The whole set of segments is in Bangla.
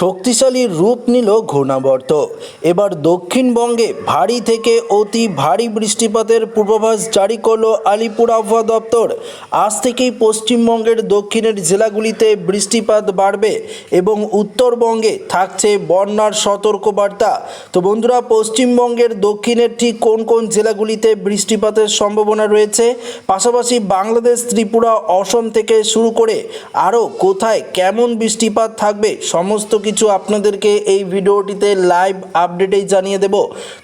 শক্তিশালী রূপ নিল ঘূর্ণাবর্ত। এবার দক্ষিণবঙ্গে ভারী থেকে অতি ভারী বৃষ্টিপাতের পূর্বাভাস জারি করল আলিপুর আবহাওয়া দপ্তর। আজ থেকেই পশ্চিমবঙ্গের দক্ষিণের জেলাগুলিতে বৃষ্টিপাত বাড়বে এবং উত্তরবঙ্গে থাকছে বন্যার সতর্কবার্তা। তো বন্ধুরা, পশ্চিমবঙ্গের দক্ষিণের ঠিক কোন কোন জেলাগুলিতে বৃষ্টিপাতের সম্ভাবনা রয়েছে? পাশাপাশি বাংলাদেশ, ত্রিপুরা, অসম থেকে শুরু করে আরও কোথায় কেমন বৃষ্টিপাত থাকবে সমস্ত কিছু আপনাদেরকে এই ভিডিওটিতে লাইভ আপডেটেই জানিয়ে দেব।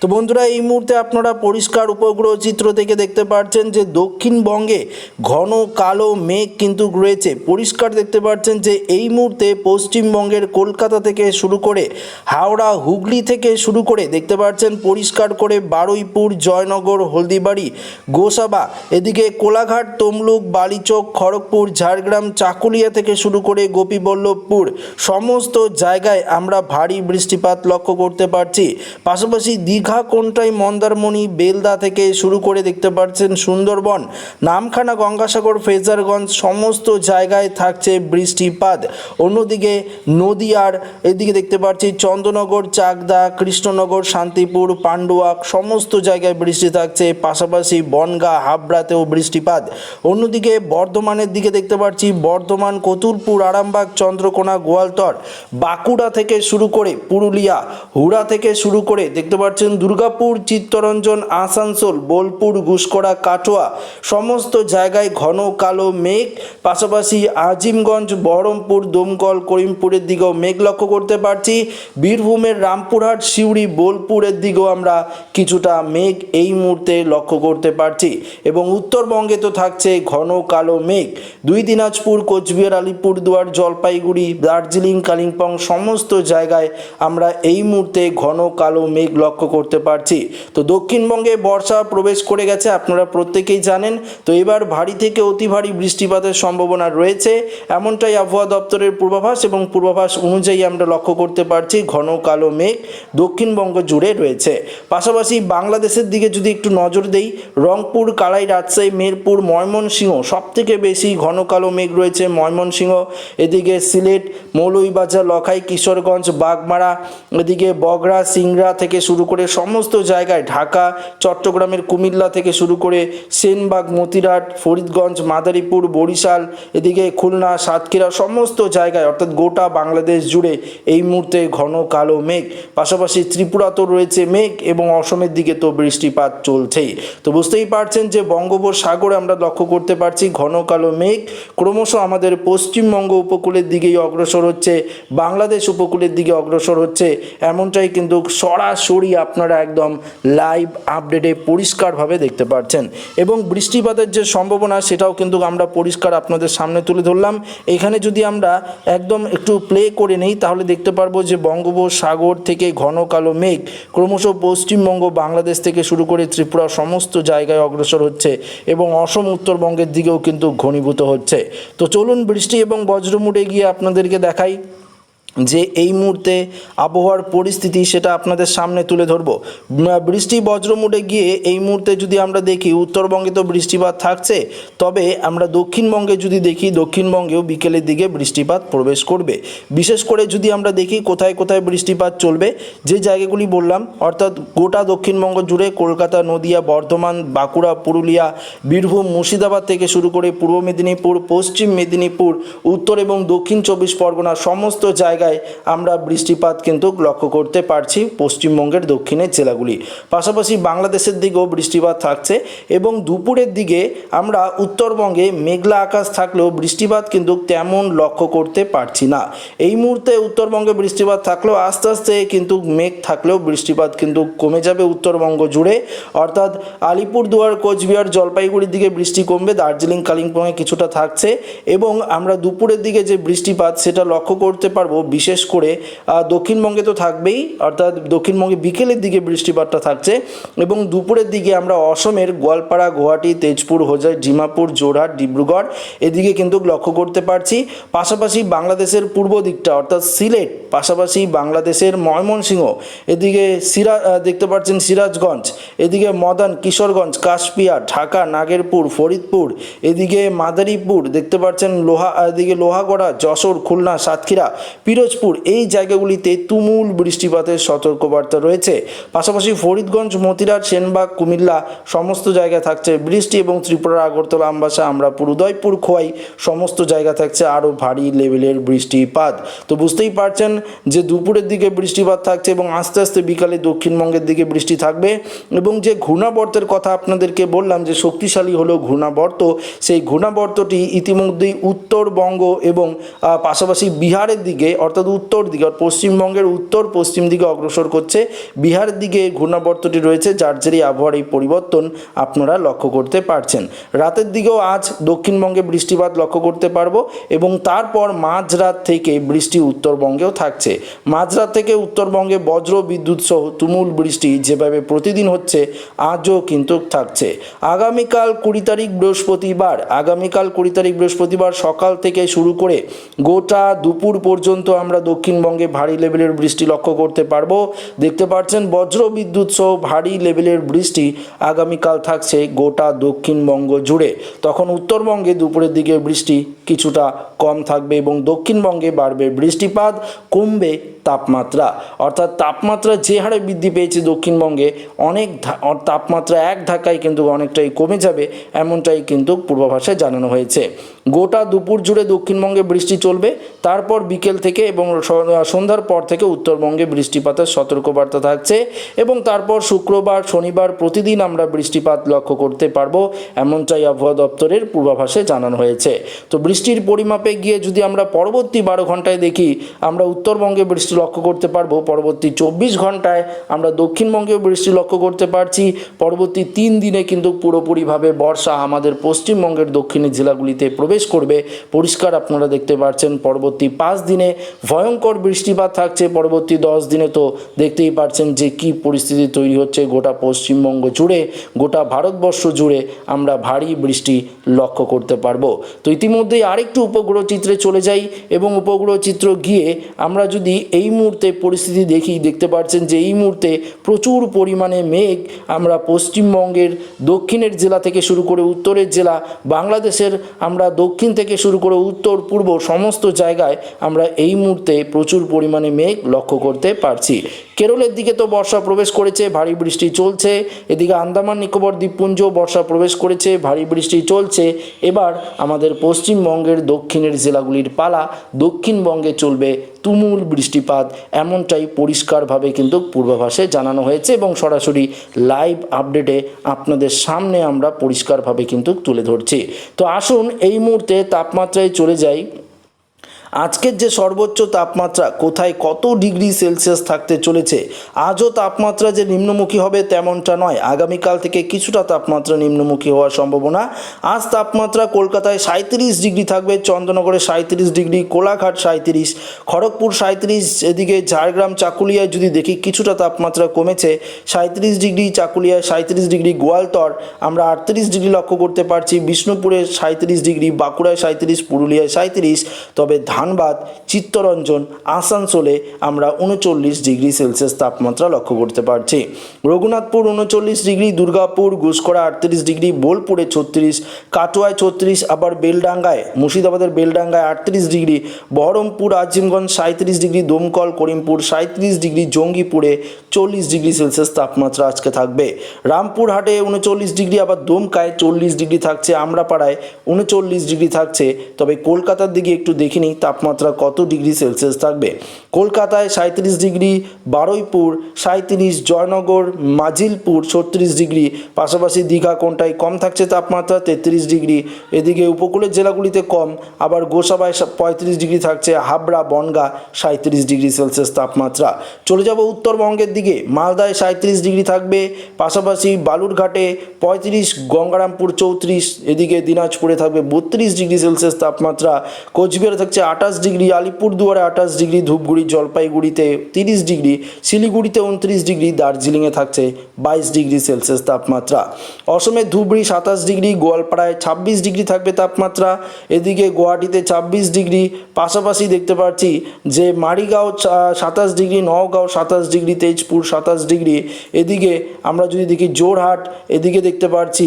তো বন্ধুরা, এই মুহূর্তে আপনারা পরিষ্কার উপগ্রহ চিত্র থেকে দেখতে পাচ্ছেন যে দক্ষিণবঙ্গে ঘন কালো মেঘ কিন্তু রয়েছে। পরিষ্কার দেখতে পাচ্ছেন যে এই মুহূর্তে পশ্চিমবঙ্গের কলকাতা থেকে শুরু করে হাওড়া, হুগলি থেকে শুরু করে দেখতে পাচ্ছেন পরিষ্কার করে বারুইপুর, জয়নগর, হলদিবাড়ি, গোসাবা, এদিকে কোলাঘাট, তমলুক, বালিচক, খড়গপুর, ঝাড়গ্রাম, চাকুলিয়া থেকে শুরু করে গোপীবল্লভপুর, সমস্ত জায়গায় আমরা ভারী বৃষ্টিপাত লক্ষ্য করতে পারছি। পাশাপাশি দীঘা কোনটাই মন্দারমণি, বেলদা থেকে শুরু করে দেখতে পাচ্ছেন সুন্দরবন। নামখানা গঙ্গাসাগর, ফেজারগঞ্জ সমস্ত জায়গায় থাকছে বৃষ্টিপাত। অন্যদিকে নদীয়ার এদিকে দেখতে পাচ্ছি চন্দ্রনগর, চাকদা, কৃষ্ণনগর, শান্তিপুর, পান্ডুয়া সমস্ত জায়গায় বৃষ্টি থাকছে। পাশাপাশি বনগা, হাবড়াতেও বৃষ্টিপাত। অন্যদিকে বর্ধমানের দিকে দেখতে পাচ্ছি বর্ধমান, কতুলপুর, আরামবাগ, চন্দ্রকোনা, গোয়ালতর, বাঁকুড়া থেকে শুরু করে পুরুলিয়া, হুড়া থেকে শুরু করে দেখতে পাচ্ছেন দুর্গাপুর, চিত্তরঞ্জন, আসানসোল, বোলপুর ঘুষকরা কাটোয়া সমস্ত জায়গায় ঘন কালো মেঘ। পাশাপাশি আজিমগঞ্জ, বহরমপুর, দমকল, করিমপুরের দিকেও মেঘ লক্ষ্য করতে পারছি। বীরভূমের রামপুরহাট, সিউড়ি, বোলপুরের দিকেও আমরা কিছুটা মেঘ এই মুহূর্তে লক্ষ্য করতে পারছি এবং উত্তরবঙ্গে তো থাকছে ঘন কালো মেঘ। দুই দিনাজপুর, কোচবিহার, আলিপুরদুয়ার, জলপাইগুড়ি, দার্জিলিং, কালিম্পং সমস্ত জায়গায় আমরা এই মুহূর্তে ঘন, কালো মেঘ লক্ষ্য করতে পারছি। তো দক্ষিণবঙ্গে বর্ষা প্রবেশ করে গেছে, আপনারা প্রত্যেকেই জানেন। তো এবার ভারী থেকে অতি ভারী বৃষ্টিপাতের সম্ভাবনা রয়েছে। এমনটাই আবহাওয়া দপ্তরের পূর্বাভাস এবং পূর্বাভাস অনুযায়ী আমরা লক্ষ্য করতে পারছি, ঘন, কালো মেঘ দক্ষিণবঙ্গ জুড়ে রয়েছে। পাশাপাশি বাংলাদেশের দিকে যদি একটু নজর দেই, রংপুর, কালাই, রাজশাহী, মেরপুর, ময়মনসিংহ সব থেকে বেশি ঘন, কালো মেঘ রয়েছে। ময়মনসিংহ, এদিকে সিলেট, মৌলভীবাজার, লখাই কিশোরগঞ্জ, বাগমারা, এদিকে বগরা, সিংড়া থেকে শুরু করে সমস্ত জায়গায় ঢাকা, চট্টগ্রামের কুমিল্লা থেকে শুরু করে সেনবাগ, মতিরাট, ফরিদগঞ্জ, মাদারীপুর, বরিশাল, এদিকে খুলনা, সাতক্ষীরা সমস্ত জায়গায়, অর্থাৎ গোটা বাংলাদেশ জুড়ে এই মুহূর্তে ঘন কালো মেঘ। পাশাপাশি ত্রিপুরা তো রয়েছে মেঘ এবং অসমের দিকে তো বৃষ্টিপাত চলছেই। তো বুঝতেই পারছেন যে বঙ্গোপসাগরে আমরা লক্ষ্য করতে পারছি ঘন কালো মেঘ। ক্রমশ আমাদের পশ্চিমবঙ্গ উপকূলের দিকেই অগ্রসর হচ্ছে। বাংলাদেশ উপকূলের দিকে অগ্রসর হচ্ছে, এমনটাই কিন্তু সরাসরি আপনারা একদম লাইভ আপডেটে পরিষ্কারভাবে দেখতে পাচ্ছেন এবং বৃষ্টিপাতের যে সম্ভাবনা, সেটাও কিন্তু আমরা পরিষ্কার আপনাদের সামনে তুলে ধরলাম। এখানে যদি আমরা একদম একটু প্লে করে নেই, তাহলে দেখতে পারব যে বঙ্গোপসাগর থেকে ঘন কালো মেঘ ক্রমশ পশ্চিমবঙ্গ, বাংলাদেশ থেকে শুরু করে ত্রিপুরা সমস্ত জায়গায় অগ্রসর হচ্ছে এবং অসম, উত্তরবঙ্গের দিকেও কিন্তু ঘনীভূত হচ্ছে। তো চলুন বৃষ্টি এবং বজ্রমুটে গিয়ে আপনাদেরকে দেখাই। যে এই মুহূর্তে আবহাওয়ার পরিস্থিতি সেটা আপনাদের সামনে তুলে ধরবো। বৃষ্টি বজ্রমুটে গিয়ে এই মুহূর্তে যদি আমরা দেখি উত্তরবঙ্গে তো বৃষ্টিপাত থাকছে, তবে আমরা দক্ষিণবঙ্গে যদি দেখি, দক্ষিণবঙ্গেও বিকেলের দিকে বৃষ্টিপাত প্রবেশ করবে। বিশেষ করে যদি আমরা দেখি কোথায় কোথায় বৃষ্টিপাত চলবে, যে জায়গাগুলি বললাম, অর্থাৎ গোটা দক্ষিণবঙ্গ জুড়ে কলকাতা, নদিয়া, বর্ধমান, বাঁকুড়া, পুরুলিয়া, বীরভূম, মুর্শিদাবাদ থেকে শুরু করে পূর্ব মেদিনীপুর, পশ্চিম মেদিনীপুর, উত্তর এবং দক্ষিণ চব্বিশ পরগনা, সমস্ত জায়গায় আমরা বৃষ্টিপাত কিন্তু লক্ষ্য করতে পারছি পশ্চিমবঙ্গের দক্ষিণের জেলাগুলি। পাশাপাশি বাংলাদেশের দিকেও বৃষ্টিপাত থাকছে এবং দুপুরের দিকে আমরা উত্তরবঙ্গে মেঘলা আকাশ থাকলেও বৃষ্টিপাত কিন্তু তেমন লক্ষ্য করতে পারছি না। এই মুহূর্তে উত্তরবঙ্গে বৃষ্টিপাত থাকলেও আস্তে আস্তে কিন্তু মেঘ থাকলেও বৃষ্টিপাত কিন্তু কমে যাবে উত্তরবঙ্গ জুড়ে। অর্থাৎ আলিপুরদুয়ার, কোচবিহার, জলপাইগুড়ির দিকে বৃষ্টি কমবে, দার্জিলিং, কালিম্পংয়ে কিছুটা থাকছে এবং আমরা দুপুরের দিকে যে বৃষ্টিপাত সেটা লক্ষ্য করতে পারব বিশেষ করে দক্ষিণবঙ্গে তো থাকবেই, অর্থাৎ দক্ষিণবঙ্গে বিকেলের দিকে বৃষ্টিপাতটা থাকছে এবং দুপুরের দিকে আমরা অসমের গোয়ালপাড়া, গুয়াহাটি, তেজপুর, হোজাই, ডিমাপুর জোরহাট ডিব্রুগড় এদিকে কিন্তু লক্ষ্য করতে পারছি। পাশাপাশি বাংলাদেশের পূর্ব দিকটা, অর্থাৎ সিলেট, পাশাপাশি বাংলাদেশের ময়মনসিংহ, এদিকে সিরা দেখতে পাচ্ছেন সিরাজগঞ্জ, এদিকে মদন, কিশোরগঞ্জ, কাশপিয়া, ঢাকা, নাগেরপুর, ফরিদপুর, এদিকে মাদারীপুর, দেখতে পাচ্ছেন লোহা, এদিকে লোহাগড়া, যশোর, খুলনা, সাতক্ষীরা পিরোজপুর, এই জায়গাগুলিতে তুমুল বৃষ্টিপাতের সতর্কবার্তা রয়েছে। পাশাপাশি ফরিদগঞ্জ মতিরাট সেনবাগ, কুমিল্লা সমস্ত জায়গায় থাকছে বৃষ্টি এবং ত্রিপুরার আগরতলা, আমবাসা, আমরাপুর, উদয়পুর, খোয়াই সমস্ত জায়গা থাকছে আরও ভারী লেভেলের বৃষ্টিপাত। তো বুঝতেই পারছেন যে দুপুরের দিকে বৃষ্টিপাত থাকছে এবং আস্তে আস্তে বিকালে দক্ষিণবঙ্গের দিকে বৃষ্টি থাকবে এবং যে ঘূর্ণাবর্তের কথা আপনাদেরকে বললাম যে শক্তিশালী হলো ঘূর্ণাবর্ত, সেই ঘূর্ণাবর্তটি ইতিমধ্যেই উত্তরবঙ্গ এবং পাশাপাশি বিহারের দিকে অর্থাৎ উত্তর দিকে অর্থাৎ পশ্চিমবঙ্গের উত্তর পশ্চিম দিকে অগ্রসর করছে। বিহারের দিকে ঘূর্ণাবর্তটি রয়েছে, যার জেরে আবহাওয়ার এই পরিবর্তন আপনারা লক্ষ্য করতে পারছেন। রাতের দিকেও আজ দক্ষিণবঙ্গে বৃষ্টিপাত লক্ষ্য করতে পারব এবং তারপর মাঝরাত থেকে বৃষ্টি উত্তরবঙ্গেও থাকছে। মাঝরাত থেকে উত্তরবঙ্গে বজ্র, বিদ্যুৎ সহ তুমুল বৃষ্টি যেভাবে প্রতিদিন হচ্ছে, আজও কিন্তু থাকছে। আগামীকাল কুড়ি তারিখ বৃহস্পতিবার, আগামীকাল কুড়ি তারিখ বৃহস্পতিবার সকাল থেকে শুরু করে গোটা দুপুর পর্যন্ত আমরা দক্ষিণবঙ্গে ভারী লেভেলের বৃষ্টি লক্ষ্য করতে পারব। দেখতে পাচ্ছেন, বজ্র বিদ্যুৎ সহ ভারী লেভেলের বৃষ্টি আগামীকাল থাকছে গোটা দক্ষিণবঙ্গ জুড়ে। তখন উত্তরবঙ্গে দুপুরের দিকে বৃষ্টি কিছুটা কম থাকবে এবং দক্ষিণবঙ্গে বাড়বে বৃষ্টিপাত, কমবে তাপমাত্রা। অর্থাৎ তাপমাত্রা যে হারে বৃদ্ধি পেয়েছে দক্ষিণবঙ্গে, অনেক তাপমাত্রা এক ধাক্কায় কিন্তু অনেকটাই কমে যাবে, এমনটাই কিন্তু পূর্বাভাসে জানানো হয়েছে। গোটা দুপুর জুড়ে দক্ষিণবঙ্গে বৃষ্টি চলবে। তারপর বিকেল থেকে এবং সন্ধ্যার পর থেকে উত্তরবঙ্গে বৃষ্টিপাতের সতর্কবার্তা থাকছে এবং তারপর শুক্রবার, শনিবার প্রতিদিন আমরা বৃষ্টিপাত লক্ষ্য করতে পারব, এমনটাই আবহাওয়া দপ্তরের পূর্বাভাসে জানানো হয়েছে। তো বৃষ্টির পরিমাপে গিয়ে যদি আমরা পরবর্তী বারো ঘন্টায় দেখি, আমরা উত্তরবঙ্গে বৃষ্টি লক্ষ্য করতে পারব, পরবর্তী চব্বিশ ঘন্টায় আমরা দক্ষিণবঙ্গেও বৃষ্টি লক্ষ্য করতে পারছি, পরবর্তী তিন দিনে কিন্তু পুরোপুরিভাবে বর্ষা আমাদের পশ্চিমবঙ্গের দক্ষিণের জেলাগুলিতে প্রবেশ করবে। পরিষ্কার আপনারা দেখতে পাচ্ছেন, পরবর্তী পাঁচ দিনে ভয়ঙ্কর বৃষ্টিপাত থাকছে। পরবর্তী দশ দিনে তো দেখতেই পাচ্ছেন যে কি পরিস্থিতি তৈরি হচ্ছে গোটা পশ্চিমবঙ্গ জুড়ে, গোটা ভারতবর্ষ জুড়ে আমরা ভারী বৃষ্টি লক্ষ্য করতে পারব। তো ইতিমধ্যেই আরেকটু উপগ্রহ চিত্রে চলে যাই এবং উপগ্রহ চিত্র গিয়ে আমরা যদি এই মুহূর্তে পরিস্থিতি দেখি, দেখতে পাচ্ছেন যে এই মুহূর্তে প্রচুর পরিমাণে মেঘ আমরা পশ্চিমবঙ্গের দক্ষিণের জেলা থেকে শুরু করে উত্তরের জেলা, বাংলাদেশের আমরা দক্ষিণ থেকে শুরু করে উত্তর, পূর্ব সমস্ত জায়গায় আমরা এই মুহূর্তে প্রচুর পরিমাণে মেঘ লক্ষ্য করতে পারছি। কেরলের দিকে তো বর্ষা প্রবেশ করেছে, ভারী বৃষ্টি চলছে। এদিকে আন্দামান, নিকোবর দ্বীপপুঞ্জ বর্ষা প্রবেশ করেছে, ভারী বৃষ্টি চলছে। এবার আমাদের পশ্চিমবঙ্গের দক্ষিণের জেলাগুলির পালা দক্ষিণবঙ্গে চলবে তুমুল বৃষ্টিপাত এমনটাই পরিষ্কারভাবে কিন্তু পূর্বাভাসে জানানো হয়েছে এবং সরাসরি লাইভ আপডেটে আপনাদের সামনে আমরা পরিষ্কারভাবে কিন্তু তুলে ধরছি। তো আসুন এই মুহূর্তে তাপমাত্রায় চলে যাই। আজকের যে সর্বোচ্চ তাপমাত্রা, কোথায় কত ডিগ্রি সেলসিয়াস থাকতে চলেছে, আজও তাপমাত্রা যে নিম্নমুখী হবে তেমনটা নয়। আগামীকাল থেকে কিছুটা তাপমাত্রা নিম্নমুখী হওয়ার সম্ভাবনা। আজ তাপমাত্রা কলকাতায় সাঁত্রিশ ডিগ্রি থাকবে, চন্দ্রনগরে সাঁত্রিশ ডিগ্রি, কোলাঘাট সাঁত্রিশ খড়গপুর সাঁত্রিশ এদিকে ঝাড়গ্রাম, চাকুলিয়ায় যদি দেখি কিছুটা তাপমাত্রা কমেছে সাঁত্রিশ ডিগ্রি চাকুলিয়ায় সাঁত্রিশ ডিগ্রি গোয়ালতর, আমরা আটত্রিশ ডিগ্রি লক্ষ্য করতে পারছি। বিষ্ণুপুরে সাঁত্রিশ ডিগ্রি, বাঁকুড়ায় সাঁত্রিশ পুরুলিয়ায় সাঁত্রিশ তবে ধানবাদ চিত্তরঞ্জন, আসানসোলে আমরা উনচল্লিশ ডিগ্রি সেলসিয়াস তাপমাত্রা লক্ষ্য করতে পারছি। রঘুনাথপুর উনচল্লিশ ডিগ্রি, দুর্গাপুর ঘুষকরা আটত্রিশ ডিগ্রি, বোলপুরে ছত্রিশ, কাটোয়ায় ছত্রিশ, আবার বেলডাঙ্গায়, মুর্শিদাবাদের বেলডাঙ্গায় আটত্রিশ ডিগ্রি, বহরমপুর, আজিমগঞ্জ সাঁত্রিশ ডিগ্রি, দমকল, করিমপুর সাঁত্রিশ ডিগ্রি, জঙ্গিপুরে চল্লিশ ডিগ্রি সেলসিয়াস তাপমাত্রা আজকে থাকবে। রামপুরহাটে উনচল্লিশ ডিগ্রি, আবার দমকায় চল্লিশ ডিগ্রি থাকছে, আমরাপাড়ায় উনচল্লিশ ডিগ্রি থাকছে। তবে কলকাতার দিকে একটু দেখে নিই তাপমাত্রা কত ডিগ্রি সেলসিয়াস থাকবে? কলকাতায় সাঁত্রিশ ডিগ্রি, বারুইপুর সাঁত্রিশ জয়নগর, মাজিলপুর ছত্রিশ ডিগ্রি, পাশাপাশি দীঘা কোনটায় কম থাকছে তাপমাত্রা? তেত্রিশ ডিগ্রি। এদিকে উপকূলের জেলাগুলিতে কম, আবার গোসাবায় পঁয়ত্রিশ ডিগ্রি থাকছে, হাবড়া, বনগা সাঁত্রিশ ডিগ্রি সেলসিয়াস তাপমাত্রা। চলে যাব উত্তরবঙ্গের দিকে, মালদায় সাঁত্রিশ ডিগ্রি থাকবে, পাশাপাশি বালুরঘাটে পঁয়ত্রিশ, গঙ্গারামপুর চৌত্রিশ, এদিকে দিনাজপুরে থাকবে বত্রিশ ডিগ্রি সেলসিয়াস তাপমাত্রা, কোচবিহারে থাকছে আঠাশ ডিগ্রি আলিপুরদুয়ারে আঠাশ ডিগ্রি, ধূপগুড়ি, জলপাইগুড়িতে তিরিশ ডিগ্রি, শিলিগুড়িতে উনত্রিশ ডিগ্রি, দার্জিলিংয়ে থাকছে বাইশ ডিগ্রি সেলসিয়াস তাপমাত্রা। অসমের ধুবড়ি সাতাশ ডিগ্রি, গোয়ালপাড়ায় ছাব্বিশ ডিগ্রি থাকবে তাপমাত্রা। এদিকে গুয়াহাটিতে ছাব্বিশ ডিগ্রি, পাশাপাশি দেখতে পাচ্ছি যে মারিগাঁও সাতাশ ডিগ্রি, নওগাঁও সাতাশ ডিগ্রি, তেজপুর সাতাশ ডিগ্রি। এদিকে আমরা যদি দেখি জোরহাট, এদিকে দেখতে পাচ্ছি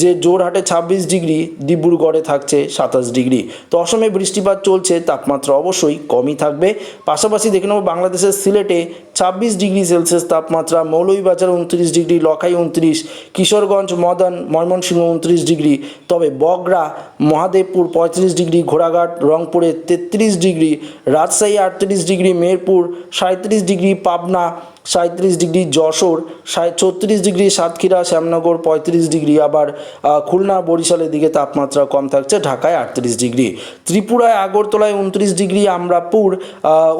যে জোরহাটে ছাব্বিশ ডিগ্রি, ডিব্রুগড়ে থাকছে সাতাশ ডিগ্রি। তো অসমে বৃষ্টিপাত চলছে তাপমাত্রা অবশ্যই কমই থাকবে। পাশাপাশি দেখে নেব বাংলাদেশের সিলেটে ছাব্বিশ ডিগ্রি সেলসিয়াস তাপমাত্রা, মৌলভীবাজার উনত্রিশ ডিগ্রি, লখাই উনত্রিশ, কিশোরগঞ্জ, মদন, ময়মনসিংহ উনত্রিশ ডিগ্রি, তবে বগরা মহাদেবপুর পঁয়ত্রিশ ডিগ্রি, ঘোড়াঘাট, রংপুরে তেত্রিশ ডিগ্রি, রাজশাহী আটত্রিশ ডিগ্রি মেরপুর সাঁত্রিশ ডিগ্রি, পাবনা সাঁত্রিশ ডিগ্রি যশোর ছত্রিশ ডিগ্রি সাতক্ষীরা, শ্যামনগর পঁয়ত্রিশ ডিগ্রি, আবার খুলনা বরিশালের দিকে তাপমাত্রা কম থাকছে, ঢাকায় আটত্রিশ ডিগ্রি। ত্রিপুরায় আগরতলায় উনত্রিশ ডিগ্রি, আমরাপুর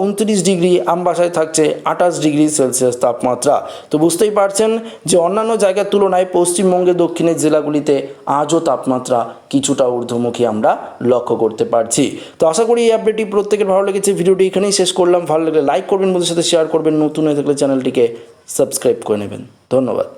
উনত্রিশ ডিগ্রি, আমবাসায় থাকছে আঠাশ ডিগ্রি সেলসিয়াস তাপমাত্রা। তো বুঝতেই পারছেন যে অন্যান্য জায়গার তুলনায় পশ্চিমবঙ্গের দক্ষিণের জেলাগুলিতে আজও তাপমাত্রা কিছুটা ঊর্ধ্বমুখী আমরা লক্ষ্য করতে পারছি। তো আশা করি এই আপডেটটি প্রত্যেকের ভালো লেগেছে। ভিডিওটি এখানেই শেষ করলাম। ভালো লাগলে লাইক করবেন, বন্ধুদের সাথে শেয়ার করবেন। নতুন হয়ে থাকলে চ্যানেলটিকে সাবস্ক্রাইব করে নেবেন। ধন্যবাদ।